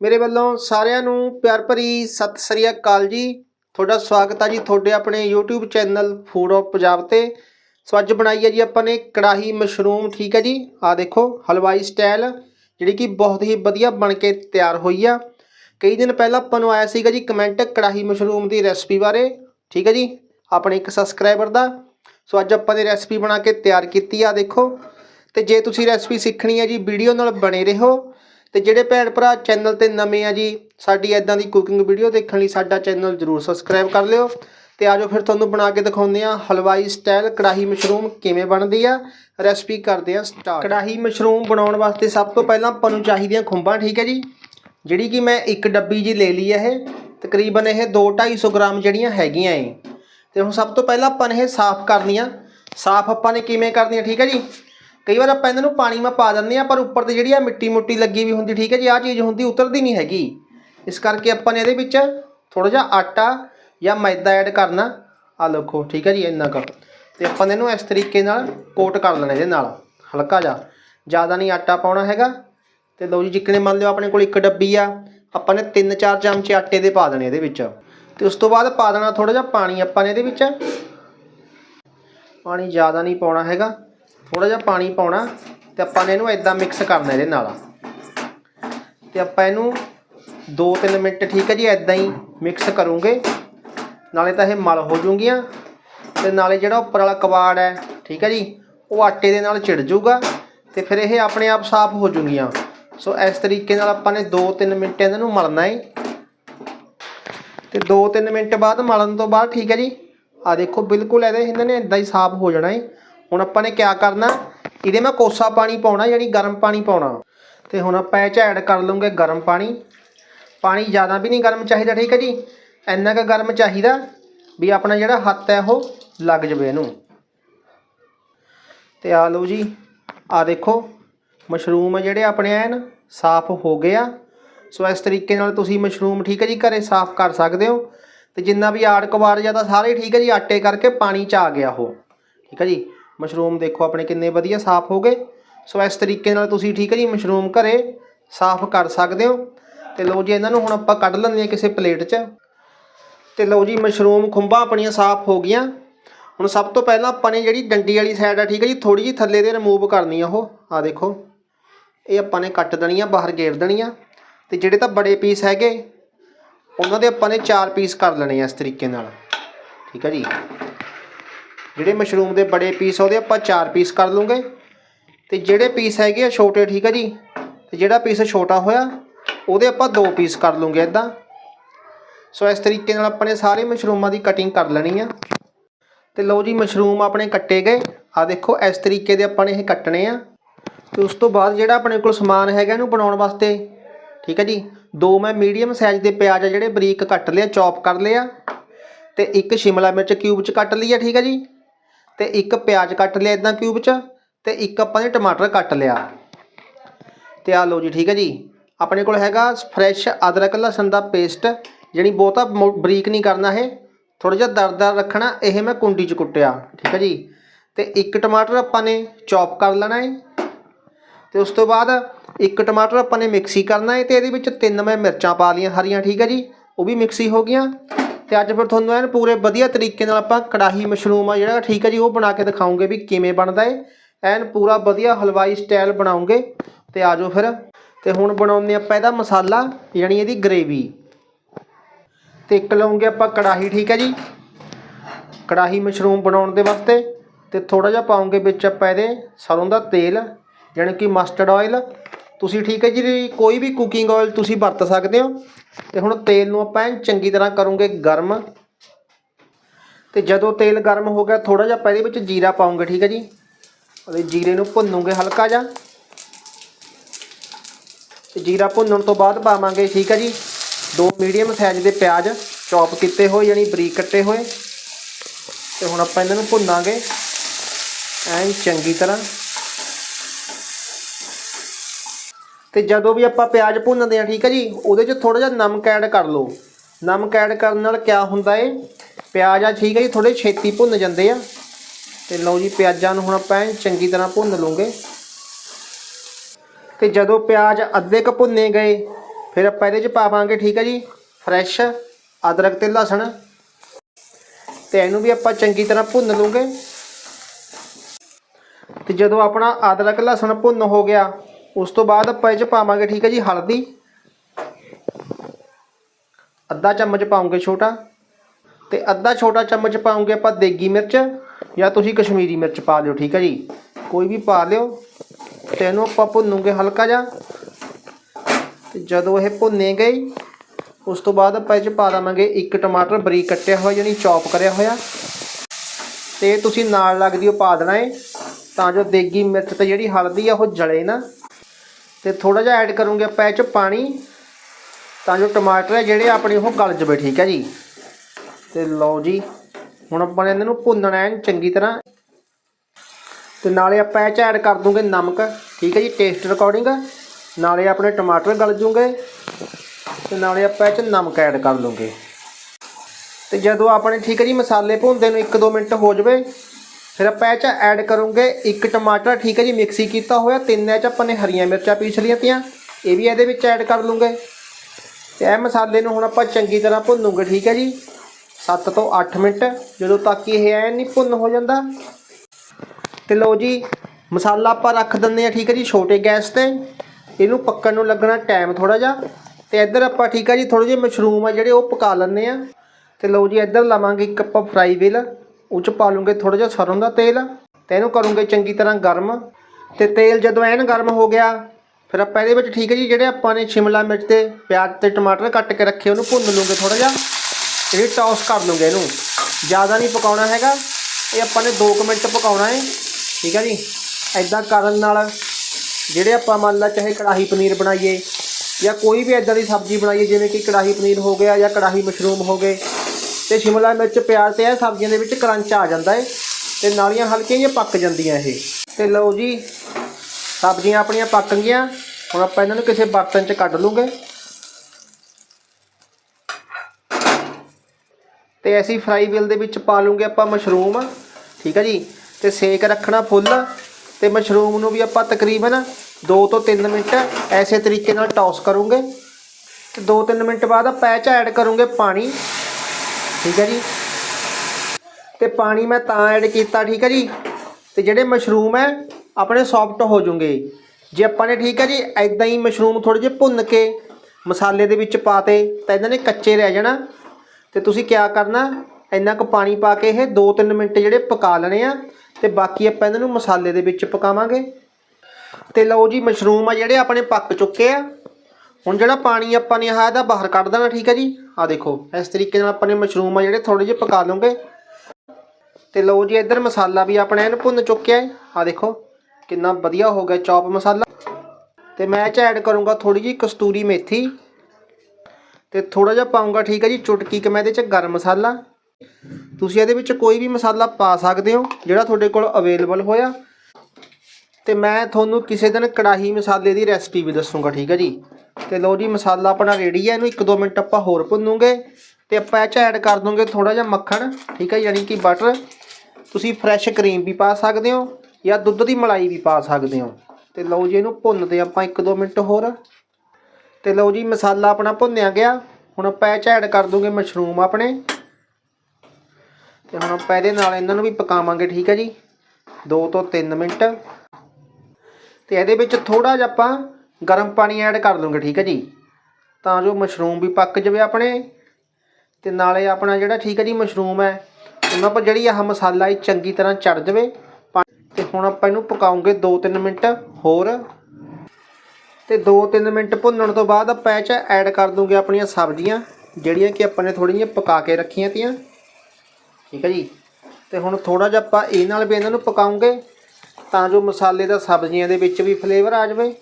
ਮੇਰੇ ਵੱਲੋਂ ਸਾਰਿਆਂ ਨੂੰ ਪਿਆਰ ਭਰੀ ਸਤਿ ਸ੍ਰੀ ਅਕਾਲ ਜੀ। ਤੁਹਾਡਾ ਸਵਾਗਤ ਹੈ ਜੀ ਤੁਹਾਡੇ ਆਪਣੇ YouTube channel food of Punjab ਤੇ। ਸੋ ਅੱਜ ਬਣਾਈ ਹੈ ਜੀ ਆਪਾਂ ਨੇ ਕੜਾਹੀ ਮਸ਼ਰੂਮ, ਠੀਕ ਹੈ ਜੀ? ਆ ਦੇਖੋ, ਹਲਵਾਈ ਸਟਾਈਲ ਜਿਹੜੀ ਕਿ ਬਹੁਤ ਹੀ ਵਧੀਆ ਬਣ ਕੇ ਤਿਆਰ ਹੋਈ ਆ। ਕਈ ਦਿਨ ਪਹਿਲਾਂ ਆਪਾਂ ਨੂੰ ਆਇਆ ਸੀਗਾ ਜੀ ਕਮੈਂਟ ਕੜਾਹੀ ਮਸ਼ਰੂਮ ਦੀ ਰੈਸਪੀ ਬਾਰੇ, ਠੀਕ ਹੈ ਜੀ? ਆਪਣੇ ਇੱਕ ਸਬਸਕ੍ਰਾਈਬਰ ਦਾ। ਸੋ ਅੱਜ ਆਪਾਂ ਨੇ ਰੈਸਪੀ ਬਣਾ ਕੇ ਤਿਆਰ ਕੀਤੀ ਆ, ਦੇਖੋ। ਤੇ ਜੇ ਤੁਸੀਂ ਰੈਸਪੀ ਸਿੱਖਣੀ ਹੈ ਜੀ, ਵੀਡੀਓ ਨਾਲ ਬਣੇ ਰਹੋ। ਤੇ ਜਿਹੜੇ ਭੈਣ ਭਰਾ ਚੈਨਲ ਤੇ ਨਵੇਂ ਆ ਜੀ, ਸਾਡੀ ਐਦਾਂ ਦੀ ਕੁਕਿੰਗ ਵੀਡੀਓ ਦੇਖਣ ਲਈ ਸਾਡਾ ਚੈਨਲ ਜਰੂਰ ਸਬਸਕ੍ਰਾਈਬ ਕਰ ਲਿਓ। ਤੇ ਆਜੋ ਫਿਰ ਤੁਹਾਨੂੰ ਬਣਾ ਕੇ ਦਿਖਾਉਂਦੇ ਆ ਹਲਵਾਈ ਸਟਾਈਲ ਕੜਾਹੀ ਮਸ਼ਰੂਮ ਕਿਵੇਂ ਬਣਦੀ ਆ। ਰੈਸਪੀ ਕਰਦੇ ਆ ਸਟਾਰਟ ਕੜਾਹੀ ਮਸ਼ਰੂਮ ਬਣਾਉਣ ਵਾਸਤੇ ਸਭ ਤੋਂ ਪਹਿਲਾਂ ਆਪਾਂ ਨੂੰ ਚਾਹੀਦੀਆਂ ਖੁੰਬਾਂ, ਠੀਕ ਹੈ ਜੀ? ਜਿਹੜੀ ਕਿ ਮੈਂ ਇੱਕ ਡੱਬੀ ਜੀ ਲੈ ਲਈ ਹੈ ਇਹ, ਤਕਰੀਬਨ ਇਹ 2-250 ਗ੍ਰਾਮ ਜਿਹੜੀਆਂ ਹੈਗੀਆਂ ਏ ਤੇ ਹੁਣ ਸਭ ਤੋਂ ਪਹਿਲਾਂ ਆਪਾਂ ਨੇ ਇਹ ਸਾਫ਼ ਕਰਨੀਆਂ। ਸਾਫ਼ ਆਪਾਂ ਨੇ ਕਿਵੇਂ ਕਰਨੀਆਂ, ਠੀਕ ਹੈ ਜੀ? ਕਈ ਵਾਰ ਆਪਾਂ ਇਹਨਾਂ ਨੂੰ ਪਾਣੀ ਮੈਂ ਪਾ ਦਿੰਦੇ ਆ ਪਰ ਉੱਪਰ ਤੇ ਜਿਹੜੀ ਆ ਮਿੱਟੀ ਮੁੱਟੀ ਲੱਗੀ ਵੀ ਹੁੰਦੀ, ਠੀਕ ਹੈ ਜੀ, ਆਹ ਚੀਜ਼ ਹੁੰਦੀ, ਉਤਰਦੀ ਨਹੀਂ ਹੈਗੀ। ਇਸ ਕਰਕੇ ਆਪਾਂ ਨੇ ਇਹਦੇ ਵਿੱਚ ਥੋੜਾ ਜਿਹਾ ਆਟਾ ਜਾਂ ਮੈਦਾ ਐਡ ਕਰਨਾ। ਆ ਲਖੋ ਠੀਕ ਹੈ ਜੀ, ਇੰਨਾ ਕੁ। ਤੇ ਆਪਾਂ ਨੇ ਇਹਨੂੰ ਇਸ ਤਰੀਕੇ ਨਾਲ ਕੋਟ ਕਰ ਲੈਣਾ ਇਹਦੇ ਨਾਲ, ਹਲਕਾ ਜਿਹਾ। ਜ਼ਿਆਦਾ ਨਹੀਂ ਆਟਾ ਪਾਉਣਾ ਹੈਗਾ। ਤੇ ਲਓ ਜੀ, ਜਿੱਕਣੇ ਮੰਨ ਲਿਓ ਆਪਣੇ ਕੋਲ ਇੱਕ ਡੱਬੀ ਆ, ਆਪਾਂ ਨੇ 3-4 ਚਮਚੇ ਆਟੇ ਦੇ ਪਾ ਦੇਣੇ ਇਹਦੇ ਵਿੱਚ। ਤੇ ਉਸ ਤੋਂ ਬਾਅਦ ਪਾ ਦੇਣਾ ਥੋੜਾ ਜਿਹਾ ਪਾਣੀ ਆਪਾਂ ਨੇ ਇਹਦੇ ਵਿੱਚ। ਪਾਣੀ ਜ਼ਿਆਦਾ ਨਹੀਂ ਪਾਉਣਾ ਹੈਗਾ। ਥੋੜਾ ਜਿਹਾ ਪਾਣੀ ਪਾਉਣਾ ਤੇ ਆਪਾਂ ਨੇ ਇਹਨੂੰ ਇਦਾਂ ਮਿਕਸ ਕਰਨਾ ਇਹਦੇ ਨਾਲ। ਤੇ ਆਪਾਂ ਇਹਨੂੰ 2-3 ਮਿੰਟ ਠੀਕ ਹੈ ਜੀ ਇਦਾਂ ਹੀ ਮਿਕਸ ਕਰੂੰਗੇ। ਨਾਲੇ ਤਾਂ ਇਹ ਮਲ ਹੋ ਜੂਗੀਆਂ। ਤੇ ਨਾਲੇ ਜਿਹੜਾ ਉੱਪਰ ਵਾਲਾ ਕਬਾੜ ਹੈ, ਠੀਕ ਹੈ ਜੀ, ਉਹ ਆਟੇ ਦੇ ਨਾਲ ਚਿੜ ਜੂਗਾ ਤੇ ਫਿਰ ਇਹ ਆਪਣੇ ਆਪ ਸਾਫ਼ ਹੋ ਜੂਗੀਆਂ। ਸੋ ਇਸ ਤਰੀਕੇ ਨਾਲ ਆਪਾਂ ਨੇ 2-3 ਮਿੰਟ ਇਹਨਾਂ ਨੂੰ ਮਲਣਾ ਹੈ। ਤੇ 2-3 ਮਿੰਟ ਬਾਅਦ ਮਲਣ ਤੋਂ ਬਾਅਦ ਠੀਕ ਹੈ ਜੀ ਆ ਦੇਖੋ ਬਿਲਕੁਲ ਇਹਦੇ ਇਹਨਾਂ ਨੇ ਇਦਾਂ ਹੀ ਸਾਫ਼ ਹੋ ਜਾਣਾ ਹੈ। ਹੁਣ ਆਪਾਂ ਨੇ ਕਿਆ ਕਰਨਾ? ਇਹਦੇ ਮੈਂ ਕੋਸਾ ਪਾਣੀ ਪਾਉਣਾ, ਯਾਨੀ ਗਰਮ ਪਾਣੀ ਪਾਉਣਾ। ਤੇ ਹੁਣ ਆਪਾਂ ਇਹ ਚ ਐਡ ਕਰ ਲਵਾਂਗੇ ਗਰਮ ਪਾਣੀ। ਪਾਣੀ ਜ਼ਿਆਦਾ ਵੀ ਨਹੀਂ ਗਰਮ ਚਾਹੀਦਾ, ਠੀਕ ਹੈ ਜੀ? ਇੰਨਾ ਕੁ ਗਰਮ ਚਾਹੀਦਾ ਵੀ ਆਪਣਾ ਜਿਹੜਾ ਹੱਥ ਹੈ ਉਹ ਲੱਗ ਜਵੇ ਇਹਨੂੰ। ਤੇ ਆ ਲਓ ਜੀ ਆ ਦੇਖੋ, ਮਸ਼ਰੂਮ ਜਿਹੜੇ ਆਪਣੇ ਐਨ ਸਾਫ਼ ਹੋ ਗਏ ਆ। ਸੋ ਇਸ ਤਰੀਕੇ ਨਾਲ ਤੁਸੀਂ ਮਸ਼ਰੂਮ, ਠੀਕ ਹੈ ਜੀ, ਘਰੇ ਸਾਫ਼ ਕਰ ਸਕਦੇ ਹੋ। ਤੇ ਜਿੰਨਾ ਵੀ ਆੜ ਕਬਾੜ ਜਾਂ ਤਾਂ ਸਾਰੇ, ਠੀਕ ਹੈ ਜੀ, ਆਟੇ ਕਰਕੇ ਪਾਣੀ ਚ ਆ ਗਿਆ ਉਹ। ਠੀਕ ਹੈ ਜੀ? ਮਸ਼ਰੂਮ ਦੇਖੋ ਆਪਣੇ ਕਿੰਨੇ ਵਧੀਆ ਸਾਫ਼ ਹੋ ਗਏ। ਸੋ ਇਸ ਤਰੀਕੇ ਨਾਲ ਤੁਸੀਂ ਠੀਕ ਹੈ ਜੀ ਮਸ਼ਰੂਮ ਘਰੇ ਸਾਫ਼ ਕਰ ਸਕਦੇ ਹੋ। ਤੇ ਲਓ ਜੀ ਇਹਨਾਂ ਨੂੰ ਹੁਣ ਆਪਾਂ ਕੱਢ ਲੈਂਦੇ ਹਾਂ ਕਿਸੇ ਪਲੇਟ 'ਚ। ਤੇ ਲਓ ਜੀ ਮਸ਼ਰੂਮ ਖੁੰਬਾਂ ਆਪਣੀਆਂ ਸਾਫ਼ ਹੋ ਗਈਆਂ। ਹੁਣ ਸਭ ਤੋਂ ਪਹਿਲਾਂ ਆਪਾਂ ਨੇ ਜਿਹੜੀ ਡੰਡੀ ਵਾਲੀ ਸਾਈਡ ਆ, ਠੀਕ ਹੈ ਜੀ ਥੋੜੀ ਜਿਹੀ ਥੱਲੇ ਦੇ ਰਿਮੂਵ ਕਰਨੀ ਆ ਉਹ। ਆ ਦੇਖੋ, ਇਹ ਆਪਾਂ ਨੇ ਕੱਟ ਦੇਣੀ ਆ ਬਾਹਰ ਗੇਰ ਦੇਣੀ ਆ ਤੇ ਜਿਹੜੇ ਤਾਂ ਬੜੇ ਪੀਸ ਹੈਗੇ, ਉਹਨਾਂ ਦੇ ਆਪਾਂ ਨੇ ਚਾਰ ਪੀਸ ਕਰ ਲੈਣੇ ਆ ਇਸ ਤਰੀਕੇ ਨਾਲ। ਠੀਕ ਹੈ ਜੀ। ਜਿਹੜੇ ਮਸ਼ਰੂਮ ਦੇ ਬੜੇ ਪੀਸ ਉਹਦੇ ਆਪਾਂ ਚਾਰ ਪੀਸ ਕਰ ਲੂੰਗੇ ਤੇ ਜਿਹੜੇ ਪੀਸ ਹੈਗੇ ਆ ਛੋਟੇ, ਠੀਕ ਹੈ ਜੀ? ਤੇ ਜਿਹੜਾ ਪੀਸ ਛੋਟਾ ਹੋਇਆ, ਉਹਦੇ ਆਪਾਂ ਦੋ ਪੀਸ ਕਰ ਲੂੰਗੇ ਇਦਾਂ ਸੋ ਇਸ ਤਰੀਕੇ ਨਾਲ ਆਪਾਂ ਨੇ ਸਾਰੇ ਮਸ਼ਰੂਮਾਂ ਦੀ ਕਟਿੰਗ ਕਰ ਲੈਣੀ ਆ। ਤੇ ਲਓ ਜੀ ਮਸ਼ਰੂਮ ਆਪਣੇ ਕੱਟੇ ਗਏ। ਆ ਦੇਖੋ, ਇਸ ਤਰੀਕੇ ਦੇ ਆਪਾਂ ਨੇ ਇਹ ਕੱਟਣੇ ਆ। ਤੇ ਉਸ ਤੋਂ ਬਾਅਦ ਜਿਹੜਾ ਆਪਣੇ ਕੋਲ ਸਮਾਨ ਹੈਗਾ ਇਹਨੂੰ ਬਣਾਉਣ ਵਾਸਤੇ, ਠੀਕ ਹੈ ਜੀ? ਦੋ ਮੈਂ ਮੀਡੀਅਮ ਸਾਈਜ਼ ਦੇ ਪਿਆਜ਼ ਆ ਜਿਹੜੇ ਬਰੀਕ ਕੱਟ ਲਿਆ ਚੌਪ ਕਰ ਲਿਆ ਤੇ ਇੱਕ ਸ਼ਿਮਲਾ ਮਿਰਚ ਕਿਊਬ ਚ ਕੱਟ ਲਈ ਆ, ਠੀਕ ਹੈ ਜੀ? ਤੇ ਇੱਕ ਪਿਆਜ਼ ਕੱਟ ਲਿਆ ਇਦਾਂ ਕਿਊਬ ਚ ਤੇ ਇੱਕ ਆਪਾਂ ਨੇ ਟਮਾਟਰ ਕੱਟ ਲਿਆ। ਤੇ ਆ ਲਓ ਜੀ, ਠੀਕ ਹੈ ਜੀ। ਆਪਣੇ ਕੋਲ ਹੈਗਾ ਫਰੈਸ਼ ਅਦਰਕ, ਲਸਣ ਦਾ ਪੇਸਟ ਜਿਹੜੀ ਬਹੁਤਾ ਮੋ- ਬਰੀਕ ਨਹੀਂ ਕਰਨਾ ਇਹ। ਥੋੜਾ ਜਿਹਾ ਦਰਦਰ ਰੱਖਣਾ, ਇਹ ਮੈਂ ਕੁੰਡੀ 'ਚ ਕੁੱਟਿਆ, ਠੀਕ ਹੈ ਜੀ। ਤੇ ਇੱਕ ਟਮਾਟਰ ਆਪਾਂ ਨੇ ਚੌਪ ਕਰ ਲੈਣਾ ਹੈ ਤੇ ਉਸ ਤੋਂ ਬਾਅਦ ਇੱਕ ਟਮਾਟਰ ਆਪਾਂ ਨੇ ਮਿਕਸੀ ਕਰਨਾ ਹੈ ਤੇ ਇਹਦੇ ਵਿੱਚ ਤਿੰਨ ਮੈਂ ਮਿਰਚਾਂ ਪਾ ਲਈਆਂ ਹਰੀਆਂ, ਠੀਕ ਹੈ ਜੀ। ਉਹ ਵੀ ਮਿਕਸੀ ਹੋ ਗਈਆਂ। ਤੇ ਅੱਜ ਫਿਰ ਤੁਹਾਨੂੰ ਐਨ ਪੂਰੇ ਵਧੀਆ ਤਰੀਕੇ ਨਾਲ ਆਪਾਂ ਕੜਾਹੀ ਮਸ਼ਰੂਮ ਆ ਜਿਹੜਾ, ਠੀਕ ਹੈ ਜੀ, ਉਹ ਬਣਾ ਕੇ ਦਿਖਾਉਂਗੇ ਵੀ ਕਿਵੇਂ ਬਣਦਾ ਏ। ਐਨ ਪੂਰਾ ਵਧੀਆ ਹਲਵਾਈ ਸਟਾਈਲ ਬਣਾਉਂਗੇ। ਤੇ ਆਜੋ ਫਿਰ। ਤੇ ਹੁਣ ਬਣਾਉਂਦੇ ਆਪਾਂ ਇਹਦਾ ਮਸਾਲਾ, ਯਾਨੀ ਇਹਦੀ ਗ੍ਰੇਵੀ। ਤੇ ਇੱਕ ਲਵਾਂਗੇ ਆਪਾਂ ਕੜਾਹੀ, ਠੀਕ ਹੈ ਜੀ। ਕੜਾਹੀ ਮਸ਼ਰੂਮ ਬਣਾਉਣ ਦੇ ਵਾਸਤੇ ਤੇ ਥੋੜਾ ਜਿਹਾ ਪਾਉਂਗੇ ਵਿੱਚ ਆਪਾਂ ਇਹਦੇ ਸਰੋਂ ਦਾ ਤੇਲ ਜਾਣੀ ਕਿ ਮਸਟਰਡ ਆਇਲ ਤੁਸੀਂ ਠੀਕ ਹੈ ਜੀ ਕੋਈ ਵੀ ਕੁਕਿੰਗ ਆਇਲ ਤੁਸੀਂ ਵਰਤ ਸਕਦੇ ਹੋ। ਤੇ ਹੁਣ ਤੇਲ ਨੂੰ ਆਪਾਂ ਐਨ ਚੰਗੀ ਤਰ੍ਹਾਂ ਕਰੂੰਗੇ ਗਰਮ। ਤੇ ਜਦੋਂ ਤੇਲ ਗਰਮ ਹੋ ਗਿਆ ਥੋੜਾ ਜਿਹਾ ਪਹਿਲੇ ਵਿੱਚ ਜੀਰਾ ਪਾਉਂਗੇ, ਠੀਕ ਹੈ ਜੀ। ਉਹਦੇ ਜੀਰੇ ਨੂੰ ਭੁੰਨੂਗੇ ਹਲਕਾ ਜਿਹਾ। ਤੇ ਜੀਰਾ ਭੁੰਨਣ ਤੋਂ ਬਾਅਦ ਪਾਵਾਂਗੇ, ਠੀਕ ਹੈ ਜੀ, ਦੋ ਮੀਡੀਅਮ ਸਾਈਜ਼ ਦੇ ਪਿਆਜ਼ ਚੌਪ ਕੀਤੇ ਹੋਏ, ਯਾਨੀ ਬਰੀਕ ਕੱਟੇ ਹੋਏ। ਤੇ ਹੁਣ ਆਪਾਂ ਇਹਨਾਂ ਨੂੰ ਭੁੰਨਾਂਗੇ, ਐਨ ਚੰਗੀ ਤਰ੍ਹਾਂ। ਤੇ ਜਦੋਂ ਵੀ ਆਪਾਂ ਪਿਆਜ਼ ਭੁੰਨਦੇ ਆ ਠੀਕ ਹੈ ਜੀ, ਉਹਦੇ 'ਚ ਥੋੜਾ ਜਿਹਾ ਨਮਕ ਐਡ ਕਰ ਲਓ। ਨਮਕ ਐਡ ਕਰਨ ਨਾਲ ਕਿਆ ਹੁੰਦਾ ਏ? ਪਿਆਜ਼ ਆ ਠੀਕ ਹੈ ਜੀ ਥੋੜੇ ਛੇਤੀ ਭੁੰਨ ਜਾਂਦੇ ਆ। ਤੇ ਲਓ ਜੀ, ਪਿਆਜ਼ਾਂ ਨੂੰ ਹੁਣ ਆਪਾਂ ਚੰਗੀ ਤਰ੍ਹਾਂ ਭੁੰਨ ਲਵਾਂਗੇ। ਤੇ ਜਦੋਂ ਪਿਆਜ਼ ਅੱਧੇ ਕੁ ਭੁੰਨੇ ਗਏ, ਫਿਰ ਆਪਾਂ ਇਹਦੇ 'ਚ ਪਾਵਾਂਗੇ, ਠੀਕ ਹੈ ਜੀ ਫਰੈਸ਼ ਅਦਰਕ ਤੇ ਲਸਣ। ਤੇ ਇਹਨੂੰ ਵੀ ਆਪਾਂ ਚੰਗੀ ਤਰ੍ਹਾਂ ਭੁੰਨ ਲੂਗੇ ਤੇ ਜਦੋਂ ਆਪਣਾ ਅਦਰਕ ਲਸਣ ਭੁੰਨ ਹੋ ਗਿਆ ਉਸ ਤੋਂ ਬਾਅਦ ਆਪਾਂ ਇਹ 'ਚ ਪਾਵਾਂਗੇ, ਠੀਕ ਹੈ ਜੀ, ਹਲਦੀ। ਅੱਧਾ ਚਮਚ ਪਾਉਂਗੇ ਛੋਟਾ। ਤੇ ਅੱਧਾ ਛੋਟਾ ਚਮਚ ਪਾਉਂਗੇ ਆਪਾਂ ਦੇਗੀ ਮਿਰਚ ਜਾਂ ਤੁਸੀਂ ਕਸ਼ਮੀਰੀ ਮਿਰਚ ਪਾ ਲਿਓ, ਠੀਕ ਹੈ ਜੀ। ਕੋਈ ਵੀ ਪਾ ਲਿਓ ਤੇ ਇਹਨੂੰ ਆਪਾਂ ਭੁੰਨੂਗੇ ਹਲਕਾ ਜਿਹਾ। ਤੇ ਜਦੋਂ ਇਹ ਭੁੰਨੇ ਗਏ, ਉਸ ਤੋਂ ਬਾਅਦ ਆਪਾਂ ਇਹ 'ਚ ਪਾ ਦੇਵਾਂਗੇ ਇੱਕ ਟਮਾਟਰ ਬਰੀਕ ਕੱਟਿਆ ਹੋਇਆ, ਯਾਨੀ ਚੌਪ ਕਰਿਆ ਹੋਇਆ। ਤੇ ਤੁਸੀਂ ਨਾਲ ਲੱਗਦੀ ਉਹ ਪਾ ਦੇਣਾ ਏ, ਤਾਂ ਜੋ ਦੇਗੀ ਮਿਰਚ ਤੇ ਜਿਹੜੀ ਹਲਦੀ ਆ ਉਹ ਜਲੇ ਨਾ। ਤੇ ਥੋੜਾ ਜਿਹਾ ਐਡ ਕਰੂੰਗੇ ਆਪਾਂ ਇਹ 'ਚ ਪਾਣੀ, ਤਾਂ ਜੋ ਟਮਾਟਰ ਹੈ ਜਿਹੜੇ ਆਪਣੇ ਉਹ ਗਲ ਜਵੇ, ਠੀਕ ਹੈ ਜੀ? ਤੇ ਲਓ ਜੀ, ਹੁਣ ਆਪਾਂ ਨੇ ਇਹਨਾਂ ਨੂੰ ਭੁੰਨਣਾ ਹੈ ਚੰਗੀ ਤਰ੍ਹਾਂ। ਤੇ ਨਾਲੇ ਆਪਾਂ ਇਹ 'ਚ ਐਡ ਕਰ ਦੂੰਗੇ ਨਮਕ, ਠੀਕ ਹੈ ਜੀ? ਟੇਸਟ ਅਕੋਰਡਿੰਗ ਨਾਲੇ ਆਪਣੇ ਟਮਾਟਰ ਗਲ ਜੂਗੇ ਤੇ ਨਾਲੇ ਆਪਾਂ ਇਹ 'ਚ ਨਮਕ ਐਡ ਕਰ ਲੂੰਗੇ ਤੇ ਜਦੋਂ ਆਪਣੇ, ਠੀਕ ਹੈ ਜੀ, ਮਸਾਲੇ ਭੁੰਨਦੇ ਨੂੰ 1-2 ਮਿੰਟ ਹੋ ਜਵੇ ਫਿਰ ਆਪਾਂ ਇਹ 'ਚ ਐਡ ਕਰੂੰਗੇ ਇੱਕ ਟਮਾਟਰ, ਠੀਕ ਹੈ ਜੀ ਮਿਕਸੀ ਕੀਤਾ ਹੋਇਆ, ਤਿੰਨ ਇਹ 'ਚ ਆਪਾਂ ਨੇ ਹਰੀਆਂ ਮਿਰਚਾਂ ਪੀਸ ਲਈਆਂ ਤੀਆਂ, ਇਹ ਵੀ ਇਹਦੇ ਵਿੱਚ ਐਡ ਕਰ ਲੂੰਗੇ। ਤੇ ਇਹ ਮਸਾਲੇ ਨੂੰ ਹੁਣ ਆਪਾਂ ਚੰਗੀ ਤਰ੍ਹਾਂ ਭੁੰਨੂਗੇ, ਠੀਕ ਹੈ ਜੀ 7 ਤੋਂ 8 ਮਿੰਟ, ਜਦੋਂ ਤੱਕ ਇਹ ਐਨ ਨਹੀਂ ਭੁੰਨ ਹੋ ਜਾਂਦਾ। ਤੇ ਲਓ ਜੀ, ਮਸਾਲਾ ਆਪਾਂ ਰੱਖ ਦਿੰਦੇ ਆ ਠੀਕ ਹੈ ਜੀ, ਛੋਟੇ ਗੈਸ ਤੇ। ਇਹਨੂੰ ਪੱਕਣ ਨੂੰ ਲੱਗਣਾ ਟਾਈਮ ਥੋੜਾ ਜਿਹਾ। ਤੇ ਇੱਧਰ ਆਪਾਂ, ਠੀਕ ਹੈ ਜੀ ਥੋੜੇ ਜਿਹੇ ਮਸ਼ਰੂਮ ਆ ਜਿਹੜੇ ਉਹ ਪਕਾ ਲੈਂਦੇ ਆ ਤੇ ਲਓ ਜੀ, ਇੱਧਰ ਲਾਵਾਂਗੇ ਇੱਕ ਆਪਾਂ ਫਰਾਈ ਵੀਲ ਉਹ ਚ ਪਾ ਲੂੰਗੇ ਥੋੜਾ ਜਿਹਾ ਸਰੋਂ ਦਾ ਤੇਲ। ਤੇ ਇਹਨੂੰ ਕਰੂੰਗੇ ਚੰਗੀ ਤਰ੍ਹਾਂ ਗਰਮ। ਤੇ ਤੇਲ ਜਦੋਂ ਐਨ ਗਰਮ ਹੋ ਗਿਆ, ਫਿਰ ਆਪਾਂ ਇਹਦੇ ਵਿੱਚ ਠੀਕ ਹੈ ਜੀ, ਜਿਹੜੇ ਆਪਾਂ ਨੇ ਸ਼ਿਮਲਾ ਮਿਰਚ ਤੇ ਪਿਆਜ਼ ਤੇ ਟਮਾਟਰ ਕੱਟ ਕੇ ਰੱਖੇ, ਉਹਨੂੰ ਭੁੰਨ ਲੂੰਗੇ ਥੋੜਾ ਜਿਹਾ। ਇਹ ਟੌਸ ਕਰ ਲੂੰਗੇ ਇਹਨੂੰ। ਜ਼ਿਆਦਾ ਨਹੀਂ ਪਕਾਉਣਾ ਹੈਗਾ। ਇਹ ਆਪਾਂ ਨੇ 2 ਮਿੰਟ ਪਕਾਉਣਾ ਹੈ। ਠੀਕ ਹੈ ਜੀ। ਐਦਾਂ ਕਰਨ ਨਾਲ ਜਿਹੜੇ ਆਪਾਂ ਮੰਨ ਲਾ ਚਾਹੇ ਕੜਾਹੀ ਪਨੀਰ ਬਣਾਈਏ ਜਾਂ ਕੋਈ ਵੀ ਐਦਾਂ ਦੀ ਸਬਜ਼ੀ ਬਣਾਈਏ, ਜਿਵੇਂ ਕਿ ਕੜਾਹੀ ਪਨੀਰ ਹੋ ਗਿਆ ਜਾਂ ਕੜਾਹੀ ਮਸ਼ਰੂਮ ਹੋ ਗਏ ਤੇ ਸ਼ਿਮਲਾ ਮਿਰਚ ਪਿਆਜ਼ ਤੇ ਇਹ ਸਬਜ਼ੀਆਂ ਦੇ ਵਿੱਚ ਕਰੰਚ ਆ ਜਾਂਦਾ ਹੈ ਤੇ ਨਾਲੀਆਂ ਹਲਕੀਆਂ ਜਿਹੀਆਂ ਪੱਕ ਜਾਂਦੀਆਂ ਇਹ। ਤੇ ਲਓ ਜੀ, ਸਬਜ਼ੀਆਂ ਆਪਣੀਆਂ ਪੱਕ ਗਈਆਂ। ਹੁਣ ਆਪਾਂ ਇਹਨਾਂ ਨੂੰ ਕਿਸੇ ਬਰਤਨ 'ਚ ਕੱਢ ਲੂਗੇ। ਤੇ ਅਸੀਂ ਫਰਾਈ ਵੀਲ ਦੇ ਵਿੱਚ ਪਾ ਲੂਗੇ ਆਪਾਂ ਮਸ਼ਰੂਮ ਠੀਕ ਹੈ ਜੀ? ਤੇ ਸੇਕ ਰੱਖਣਾ ਫੁੱਲ ਤੇ ਮਸ਼ਰੂਮ ਨੂੰ ਵੀ ਆਪਾਂ ਤਕਰੀਬਨ 2 ਤੋਂ 3 ਮਿੰਟ ਐਸੇ ਤਰੀਕੇ ਨਾਲ ਟੌਸ ਕਰੂੰਗੇ। ਤੇ 2-3 ਮਿੰਟ ਬਾਅਦ ਆਪਾਂ ਇਹ 'ਚ ਐਡ ਕਰੂੰਗੇ ਪਾਣੀ। ਠੀਕ ਹੈ ਜੀ। ਤੇ ਪਾਣੀ ਮੈਂ ਤਾਂ ਐਡ ਕੀਤਾ, ਠੀਕ ਹੈ ਜੀ। ਤੇ ਜਿਹੜੇ ਮਸ਼ਰੂਮ ਹੈ, ਆਪਣੇ ਸੌਫਟ ਹੋ ਜੂਗੇ ਜੇ ਆਪਾਂ ਨੇ, ਠੀਕ ਹੈ ਜੀ ਐਦਾਂ ਹੀ ਮਸ਼ਰੂਮ ਥੋੜੇ ਜਿਹੇ ਭੁੰਨ ਕੇ ਮਸਾਲੇ ਦੇ ਵਿੱਚ ਪਾਤੇ ਤਾਂ ਇਹਨਾਂ ਨੇ ਕੱਚੇ ਰਹਿ ਜਾਣਾ। ਤੇ ਤੁਸੀਂ ਕਿਆ ਕਰਨਾ, ਇੰਨਾ ਕੁ ਪਾਣੀ ਪਾ ਕੇ ਇਹ 2-3 ਮਿੰਟ ਜਿਹੜੇ ਪਕਾ ਲੈਣੇ ਆ, ਤੇ ਬਾਕੀ ਆਪਾਂ ਇਹਨਾਂ ਨੂੰ ਮਸਾਲੇ ਦੇ ਵਿੱਚ ਪਕਾਵਾਂਗੇ। ਤੇ ਲਓ ਜੀ ਮਸ਼ਰੂਮ ਆ ਜਿਹੜੇ ਆਪਣੇ ਪੱਕ ਚੁੱਕੇ ਆ। ਹੁਣ ਜਿਹੜਾ ਪਾਣੀ ਆਪਾਂ ਨੇ ਆਹ ਇਹਦਾ ਬਾਹਰ ਕੱਢ ਦੇਣਾ, ਠੀਕ ਹੈ ਜੀ। ਆ ਦੇਖੋ, ਇਸ ਤਰੀਕੇ ਨਾਲ ਆਪਾਂ ਨੇ ਮਸ਼ਰੂਮ ਆ ਜਿਹੜੇ ਥੋੜੇ ਜਿਹੇ ਪਕਾ ਲਵਾਂਗੇ। ਤੇ ਲਓ ਜੀ, ਇੱਧਰ ਮਸਾਲਾ ਵੀ ਆਪਣਾ ਇਹਨੂੰ ਭੁੰਨ ਚੁੱਕਿਆ ਹੈ। ਆ ਦੇਖੋ, ਕਿੰਨਾ ਵਧੀਆ ਹੋ ਗਿਆ ਚੌਪ ਮਸਾਲਾ। ਤੇ ਮੈਂ ਇਹ ਚ ਐਡ ਕਰੂੰਗਾ ਥੋੜੀ ਜਿਹੀ ਕਸਤੂਰੀ ਮੇਥੀ। ਤੇ ਥੋੜਾ ਜਿਹਾ ਪਾਉਂਗਾ ਠੀਕ ਹੈ ਜੀ, ਚੁਟਕੀ ਕਿ ਮੈਂ ਇਹਦੇ ਚ ਗਰਮ ਮਸਾਲਾ। ਤੁਸੀਂ ਇਹਦੇ ਵਿੱਚ ਕੋਈ ਵੀ ਮਸਾਲਾ ਪਾ ਸਕਦੇ ਹੋ, ਜਿਹੜਾ ਤੁਹਾਡੇ ਕੋਲ ਅਵੇਲੇਬਲ ਹੋਇਆ। ਤੇ ਮੈਂ ਤੁਹਾਨੂੰ ਕਿਸੇ ਦਿਨ ਕੜਾਹੀ ਮਸਾਲੇ ਦੀ ਰੈਸਪੀ ਵੀ ਦੱਸੂਗਾ, ਠੀਕ ਹੈ ਜੀ। ਤੇ ਲਓ ਜੀ, ਮਸਾਲਾ ਆਪਣਾ ਰੈਡੀ ਹੈ ਇਹਨੂੰ 1-2 ਮਿੰਟ ਆਪਾਂ ਹੋਰ ਭੁੰਨੂਗੇ ਤੇ ਆਪਾਂ ਇਹ ਚ ਐਡ ਕਰ ਦੂੰਗੇ ਥੋੜਾ ਜਿਹਾ ਮੱਖਣ, ਠੀਕ ਹੈ ਯਾਨੀ ਕਿ ਬਟਰ ਤੁਸੀਂ ਫਰੈਸ਼ ਕਰੀਮ ਵੀ ਪਾ ਸਕਦੇ ਹੋ ਜਾਂ ਦੁੱਧ ਦੀ ਮਲਾਈ ਵੀ ਪਾ ਸਕਦੇ ਹੋ। ਤੇ ਲਓ ਜੀ, ਇਹਨੂੰ ਭੁੰਨਦੇ ਆਪਾਂ 1-2 ਮਿੰਟ ਹੋਰ। ਤੇ ਲਓ ਜੀ, ਮਸਾਲਾ ਆਪਣਾ ਭੁੰਨਿਆ ਗਿਆ। ਹੁਣ ਆਪਾਂ ਇਹ ਚ ਐਡ ਕਰ ਦੂੰਗੇ ਮਸ਼ਰੂਮ ਆਪਣੇ। ਤੇ ਹੁਣ ਆਪਾਂ ਇਹਦੇ ਨਾਲ ਇਹਨਾਂ ਨੂੰ ਵੀ ਪਕਾਵਾਂਗੇ, ਠੀਕ ਹੈ ਜੀ। 2 ਤੋਂ 3 ਮਿੰਟ। ਤੇ ਇਹਦੇ ਵਿੱਚ ਥੋੜਾ ਜਿਹਾ ਆਪਾਂ ਗਰਮ ਪਾਣੀ ਐਡ ਕਰ ਦੂੰਗੇ, ਠੀਕ ਹੈ ਜੀ। ਤਾਂ ਜੋ ਮਸ਼ਰੂਮ ਵੀ ਪੱਕ ਜਾਵੇ ਆਪਣੇ। ਤੇ ਨਾਲੇ ਆਪਣਾ ਜਿਹੜਾ, ਠੀਕ ਹੈ ਜੀ, ਮਸ਼ਰੂਮ ਹੈ, ਉਹਨਾਂ ਪਰ ਜਿਹੜੀ ਆਹ ਮਸਾਲਾ ਇਹ ਚੰਗੀ ਤਰ੍ਹਾਂ ਚੜ ਜਾਵੇ। ਪਾ- ਤੇ ਹੁਣ ਆਪਾਂ ਇਹਨੂੰ ਪਕਾਉਂਗੇ 2-3 ਮਿੰਟ ਹੋਰ। ਤੇ 2-3 ਮਿੰਟ ਭੁੰਨਣ ਤੋਂ ਬਾਅਦ ਆਪਾਂ ਇਹ ਚ ਐਡ ਕਰ ਦੂੰਗੇ ਆਪਣੀਆਂ ਸਬਜ਼ੀਆਂ, ਜਿਹੜੀਆਂ ਕਿ ਆਪਾਂ ਨੇ ਥੋੜ੍ਹੀਆਂ ਜਿਹੀਆਂ ਪਕਾ ਕੇ ਰੱਖੀਆਂ ਤੀਆਂ। ਠੀਕ ਹੈ ਜੀ। ਤੇ ਹੁਣ ਥੋੜਾ ਜਿਹਾ ਆਪਾਂ ਇਹ ਨਾਲ ਵੀ ਇਹਨਾਂ ਨੂੰ ਪਕਾਉਂਗੇ, ਤਾਂ ਜੋ ਮਸਾਲੇ ਦਾ ਸਬਜ਼ੀਆਂ ਦੇ ਵਿੱਚ ਵੀ ਫਲੇਵਰ ਆ ਜਾਵੇ।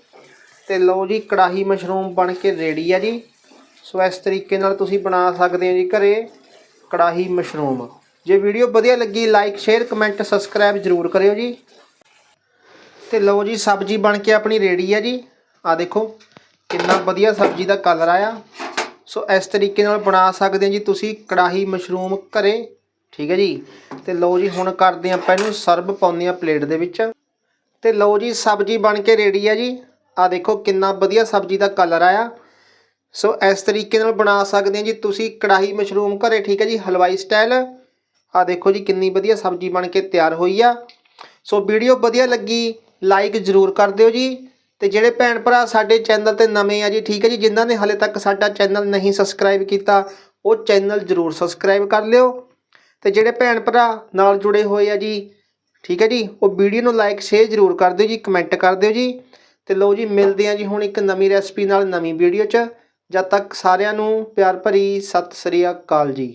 ਤੇ ਲਓ ਜੀ, ਕੜਾਹੀ ਮਸ਼ਰੂਮ ਬਣ ਕੇ ਰੈਡੀ ਆ ਜੀ। ਸੋ ਇਸ ਤਰੀਕੇ ਨਾਲ ਤੁਸੀਂ ਬਣਾ ਸਕਦੇ ਹੋ ਜੀ ਘਰੇ ਕੜਾਹੀ ਮਸ਼ਰੂਮ। ਜੇ ਵੀਡੀਓ ਵਧੀਆ ਲੱਗੀ ਲਾਈਕ ਸ਼ੇਅਰ ਕਮੈਂਟ ਸਬਸਕ੍ਰਾਈਬ ਜ਼ਰੂਰ ਕਰਿਓ ਜੀ। ਤੇ ਲਓ ਜੀ, ਸਬਜ਼ੀ ਬਣ ਕੇ ਆਪਣੀ ਰੈਡੀ ਆ ਜੀ। ਆ ਦੇਖੋ, ਕਿੰਨਾ ਵਧੀਆ ਸਬਜ਼ੀ ਦਾ ਕਲਰ ਆਇਆ। ਸੋ ਇਸ ਤਰੀਕੇ ਨਾਲ ਬਣਾ ਸਕਦੇ ਹੋ ਜੀ ਤੁਸੀਂ ਕੜਾਹੀ ਮਸ਼ਰੂਮ ਘਰੇ। ਠੀਕ ਹੈ ਜੀ? ਤੇ ਲਓ ਜੀ, ਹੁਣ ਕਰਦੇ ਆਪਾਂ ਇਹਨੂੰ ਸਰਵ ਪਾਉਂਦੇ ਆ ਪਲੇਟ ਦੇ ਵਿੱਚ। ਤੇ ਲਓ ਜੀ, ਸਬਜ਼ੀ ਬਣ ਕੇ ਰੈਡੀ ਆ ਜੀ। ਆ ਦੇਖੋ ਕਿੰਨਾ ਵਧੀਆ ਸਬਜ਼ੀ ਦਾ ਕਲਰ ਆਇਆ। ਸੋ ਇਸ ਤਰੀਕੇ ਨਾਲ ਬਣਾ ਸਕਦੇ ਹੋ ਜੀ। ਤੁਸੀਂ ਕੜਾਹੀ ਮਸ਼ਰੂਮ ਘਰੇ, ਠੀਕ ਹੈ ਜੀ, ਹਲਵਾਈ ਸਟਾਈਲ ਆ ਦੇਖੋ ਜੀ, ਕਿੰਨੀ ਵਧੀਆ ਸਬਜ਼ੀ ਬਣ ਕੇ ਤਿਆਰ ਹੋਈ ਆ। ਸੋ ਵੀਡੀਓ ਵਧੀਆ ਲੱਗੀ ਲਾਈਕ ਜ਼ਰੂਰ ਕਰ ਦਿਓ ਜੀ। ਤੇ ਜਿਹੜੇ ਭੈਣ ਭਰਾ ਸਾਡੇ ਚੈਨਲ ਤੇ ਨਵੇਂ ਆ ਜੀ, ਠੀਕ ਹੈ ਜੀ, ਜਿਨ੍ਹਾਂ ਨੇ ਹਲੇ ਤੱਕ ਸਾਡਾ ਚੈਨਲ ਨਹੀਂ ਸਬਸਕ੍ਰਾਈਬ ਕੀਤਾ, ਉਹ ਚੈਨਲ ਜ਼ਰੂਰ ਸਬਸਕ੍ਰਾਈਬ ਕਰ ਲਿਓ। ਤੇ ਜਿਹੜੇ ਭੈਣ ਭਰਾ ਨਾਲ ਜੁੜੇ ਹੋਏ ਆ ਜੀ, ਠੀਕ ਹੈ ਜੀ, ਉਹ ਵੀਡੀਓ ਨੂੰ ਲਾਈਕ ਸ਼ੇਅਰ ਜ਼ਰੂਰ ਕਰ ਦਿਓ ਜੀ ਕਮੈਂਟ ਕਰ ਦਿਓ ਜੀ। ਤੇ ਲਓ ਜੀ, ਮਿਲਦੇ ਆ ਜੀ ਹੁਣ ਇੱਕ ਨਵੀਂ ਰੈਸਪੀ ਨਾਲ ਨਵੀਂ ਵੀਡੀਓ 'ਚ। ਜਦ ਤੱਕ ਸਾਰਿਆਂ ਨੂੰ ਪਿਆਰ ਭਰੀ ਸਤਿ ਸ੍ਰੀ ਅਕਾਲ ਜੀ।